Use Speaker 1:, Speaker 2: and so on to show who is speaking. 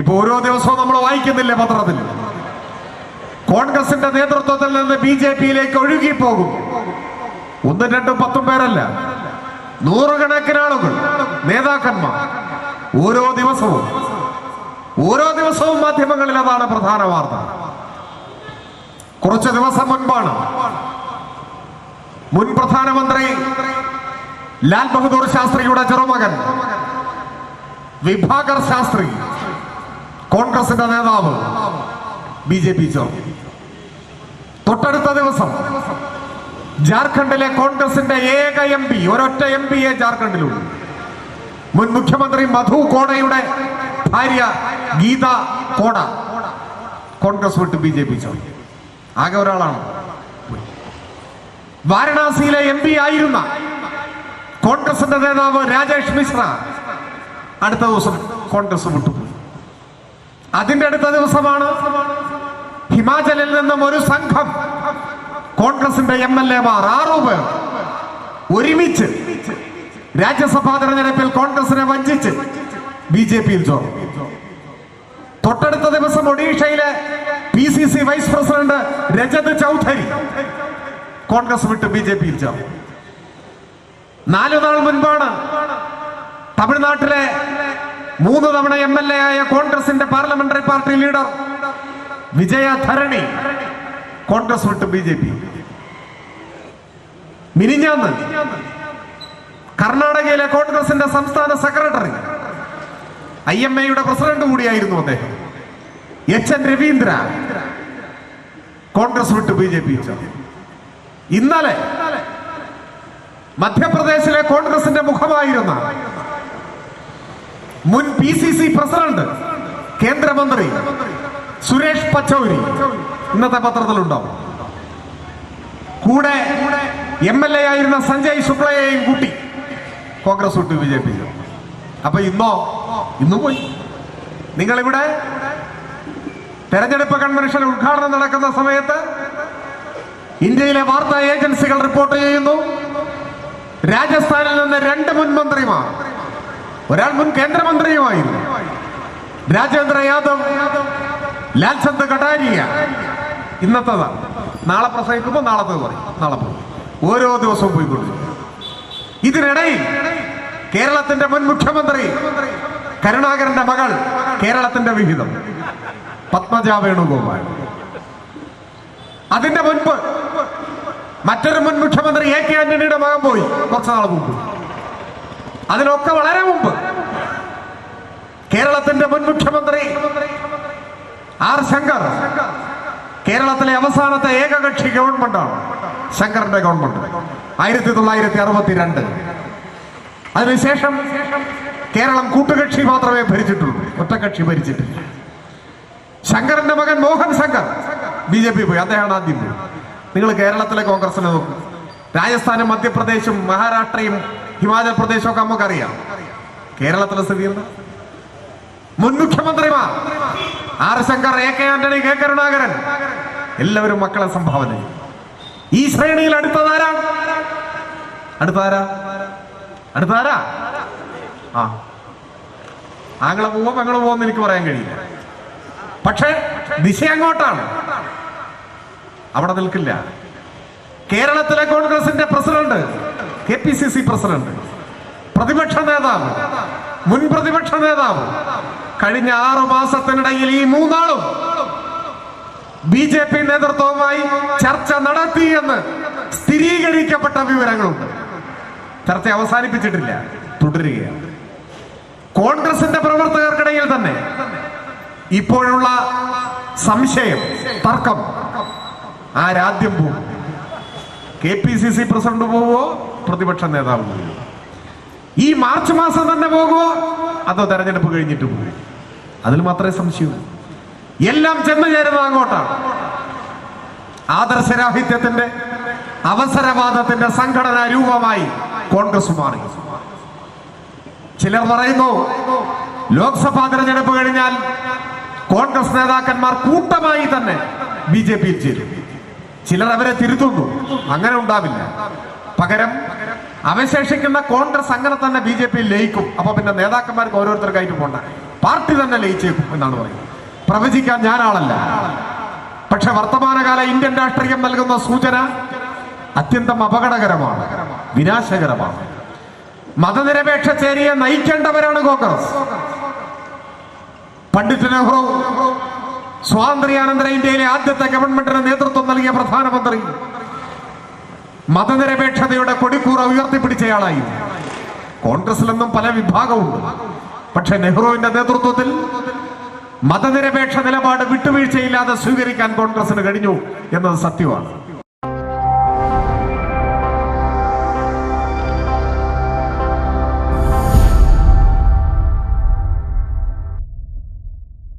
Speaker 1: ഇപ്പൊ ഓരോ ദിവസവും നമ്മൾ വായിക്കുന്നില്ലേ പത്രത്തിൽ? കോൺഗ്രസിന്റെ നേതൃത്വത്തിൽ നിന്ന് ബി ജെ പിയിലേക്ക് ഒഴുകിപ്പോകും. ഒന്നും രണ്ടും പത്തും പേരല്ല. നൂറുകണക്കിന് ആളുകൾ നേതാക്കന്മാർ. ഓരോ ദിവസവും ഓരോ ദിവസവും മാധ്യമങ്ങളിൽ അതാണ് പ്രധാന വാർത്ത. കുറച്ച് ദിവസം മുൻപാണ് മുൻ പ്രധാനമന്ത്രി ലാൽ ബഹദൂർ ശാസ്ത്രിയുടെ ചെറുമകൻ വിഭാകർ ശാസ്ത്രി കോൺഗ്രസിന്റെ നേതാവ് ബി ജെ പി ചേർന്നു തൊട്ടടുത്ത ദിവസം ജാർഖണ്ഡിലെ കോൺഗ്രസിന്റെ ഏക എം പി ഒരൊറ്റ എം പിയെ ജാർഖണ്ഡിലുണ്ട്. മുൻ മുഖ്യമന്ത്രി മധു കോടയുടെ ഭാര്യ ഗീത കോട കോൺഗ്രസ് വിട്ട് ബി ജെ പി ചേർന്നു ആകെ ഒരാളാണ്. വാരണാസിയിലെ എം പി ആയിരുന്ന കോൺഗ്രസിന്റെ നേതാവ് രാജേഷ് മിശ്ര അടുത്ത ദിവസം കോൺഗ്രസ് വിട്ടുപോയി അതിന്റെ അടുത്ത ദിവസമാണ് ഹിമാചലിൽ നിന്നും ഒരു സംഘം കോൺഗ്രസിന്റെ എം എൽ എമാർ ആറു പേർ ഒരുമിച്ച് രാജ്യസഭാ തെരഞ്ഞെടുപ്പിൽ കോൺഗ്രസിനെ വഞ്ചിച്ച് ബി ജെ പിയിൽ ചോർന്നു. തൊട്ടടുത്ത ദിവസം ഒഡീഷയിലെ P C C vice president Rajat Chaudhary Congress വിട്ട് ബി ജെ പിയിൽ ചേർന്നു. നാലു നാൾ മുൻപാണ് തമിഴ്നാട്ടിലെ മൂന്ന് തവണ എം എൽ എ ആയ കോൺഗ്രസിന്റെ parliamentary party leader Vijaya Dharani Congress വിട്ട് ബി ജെ പി. മിനിഞ്ഞാന്ന് കർണാടകയിലെ കോൺഗ്രസിന്റെ സംസ്ഥാന സെക്രട്ടറി ഐ എം എയുടെ പ്രസിഡന്റ് കൂടിയായിരുന്നു അദ്ദേഹം. എച്ച് എൻ രവീന്ദ്ര കോൺഗ്രസ് വിട്ട് ബി ജെ പി ഇന്നലെ മധ്യപ്രദേശിലെ കോൺഗ്രസിന്റെ മുഖമായിരുന്ന മുൻ പി സി സി പ്രസിഡന്റ് കേന്ദ്രമന്ത്രി സുരേഷ് പച്ചൗരി ഇന്നത്തെ പത്രത്തിലുണ്ടാവും. കൂടെ എം എൽ എ ആയിരുന്ന സഞ്ജയ് ശുക്ലയെയും കൂട്ടി കോൺഗ്രസ് വിട്ട് പി അപ്പൊ ഇന്നോ? ഇന്നും പോയി. നിങ്ങളിവിടെ തെരഞ്ഞെടുപ്പ് കൺവെൻഷൻ ഉദ്ഘാടനം നടക്കുന്ന സമയത്ത് ഇന്ത്യയിലെ വാർത്താ ഏജൻസികൾ റിപ്പോർട്ട് ചെയ്യുന്നു. രാജസ്ഥാനിൽ നിന്ന് രണ്ട് മുൻ മന്ത്രിമാർ ഒരാൾ മുൻ കേന്ദ്രമന്ത്രിയുമായിരുന്നു. രാജേന്ദ്ര യാദവ് ലാൽചന്ദ് കട്ടാരിയ ഇന്നത്തേതാ. നാളെ പ്രസംഗിക്കുമ്പോൾ നാളത്തെ പറയും. നാളെ പോകും ഓരോ ദിവസവും പോയിക്കൊണ്ടിരിക്കും. ഇതിനിടയിൽ കേരളത്തിന്റെ മുൻ മുഖ്യമന്ത്രി കരുണാകരന്റെ മകൾ കേരളത്തിന്റെ വിഹിതം പത്മജ വേണുഗോപാൽ. അതിന്റെ മുൻപ് മറ്റൊരു മുൻ മുഖ്യമന്ത്രി എ കെ ആന്റണിയുടെ മകൻ പോയി. കുറച്ചു നാൾ മുമ്പ്. അതിനൊക്കെ വളരെ മുമ്പ് കേരളത്തിന്റെ മുൻ മുഖ്യമന്ത്രി ആർ ശങ്കർ കേരളത്തിലെ അവസാനത്തെ ഏകകക്ഷി ഗവൺമെന്റാണ് ശങ്കറിന്റെ ഗവൺമെന്റ്. ആയിരത്തി തൊള്ളായിരത്തി അറുപത്തിരണ്ട്. അതിനുശേഷം കേരളം കൂട്ടുകക്ഷി മാത്രമേ ഭരിച്ചിട്ടുള്ളൂ. ഒറ്റകക്ഷി ഭരിച്ചിട്ടില്ല. ശങ്കറിന്റെ മകൻ Mohan Shankar B J P പോയി. അദ്ദേഹമാണ് ആദ്യം പോയി. നിങ്ങൾ കേരളത്തിലെ കോൺഗ്രസിനെ നോക്കും. രാജസ്ഥാനും മധ്യപ്രദേശും മഹാരാഷ്ട്രയും ഹിമാചൽ പ്രദേശും ഒക്കെ നമുക്കറിയാം. കേരളത്തിലെ സ്ഥിതി എന്താ? മുൻ മുഖ്യമന്ത്രിമാർ R Shankar A K Antony K Karunakaran എല്ലാവരും മക്കളെ സംഭാവന ഈ ശ്രേണിയിൽ അടുത്തതാരാ അടുത്താരാ അടുത്താരാ ആ. ആങ്ങളെ പോവോ പെങ്ങളെ പോവാന്ന് എനിക്ക് പറയാൻ കഴിയില്ല. പക്ഷേ ദിശ അങ്ങോട്ടാണ്. അവിടെ നിൽക്കില്ല. കേരളത്തിലെ കോൺഗ്രസിന്റെ president K P C C president പ്രതിപക്ഷ നേതാവ് മുൻ പ്രതിപക്ഷ നേതാവ് കഴിഞ്ഞ ആറു മാസത്തിനിടയിൽ ഈ മൂന്നാളും ബി ജെ പി നേതൃത്വവുമായി ചർച്ച നടത്തി എന്ന് സ്ഥിരീകരിക്കപ്പെട്ട വിവരങ്ങളുണ്ട് ചർച്ച അവസാനിപ്പിച്ചിട്ടില്ല തുടരുകയാണ്. കോൺഗ്രസിന്റെ പ്രവർത്തകർക്കിടയിൽ തന്നെ ഇപ്പോഴുള്ള സംശയം തർക്കം ആരാദ്യം പോകും K P C C president പോവോ? പ്രതിപക്ഷ നേതാവ് പോവോ? ഈ മാർച്ച് മാസം തന്നെ പോകുമോ അതോ തെരഞ്ഞെടുപ്പ് കഴിഞ്ഞിട്ട് പോയി അതിൽ മാത്രമേ സംശയമുള്ളൂ. എല്ലാം ചെന്ന് ചേരുന്നത് അങ്ങോട്ടാണ്. ആദർശരാഹിത്യത്തിന്റെ അവസരവാദത്തിന്റെ സംഘടനാ രൂപമായി കോൺഗ്രസ് മാറി. ചിലർ പറയുന്നു ലോക്സഭാ തെരഞ്ഞെടുപ്പ് കഴിഞ്ഞാൽ കോൺഗ്രസ് നേതാക്കന്മാർ കൂട്ടമായി തന്നെ ബി ജെ പിയിൽ ചേരും. ചിലർ അവരെ തിരുത്തുന്നു. അങ്ങനെ ഉണ്ടാവില്ല. പകരം അവശേഷിക്കുന്ന കോൺഗ്രസ് അങ്ങനെ തന്നെ ബി ജെ പി ലയിക്കും. അപ്പൊ പിന്നെ നേതാക്കന്മാർക്ക് ഓരോരുത്തർക്കായിട്ട് പോണ്ട. പാർട്ടി തന്നെ ലയിച്ചേക്കും എന്നാണ് പറയുന്നത്. പ്രവചിക്കാൻ ഞാനാളല്ല. പക്ഷെ വർത്തമാനകാല ഇന്ത്യൻ രാഷ്ട്രീയം നൽകുന്ന സൂചന അത്യന്തം അപകടകരമാണ് വിനാശകരമാണ്. മതനിരപേക്ഷ ചേരിയെ നയിക്കേണ്ടവരാണ് കോൺഗ്രസ്. പണ്ഡിറ്റ് നെഹ്റു സ്വാതന്ത്ര്യാനന്തര ഇന്ത്യയിലെ ആദ്യത്തെ ഗവൺമെന്റിന് നേതൃത്വം നൽകിയ പ്രധാനമന്ത്രി മതനിരപേക്ഷതയുടെ കൊടിക്കൂറ ഉയർത്തിപ്പിടിച്ചയാളായി. കോൺഗ്രസിലെന്നും പല വിഭാഗമുണ്ട്. പക്ഷെ നെഹ്റുവിന്റെ നേതൃത്വത്തിൽ മതനിരപേക്ഷ നിലപാട് വിട്ടുവീഴ്ചയില്ലാതെ സ്വീകരിക്കാൻ കോൺഗ്രസിന് കഴിഞ്ഞു എന്നത് സത്യമാണ്.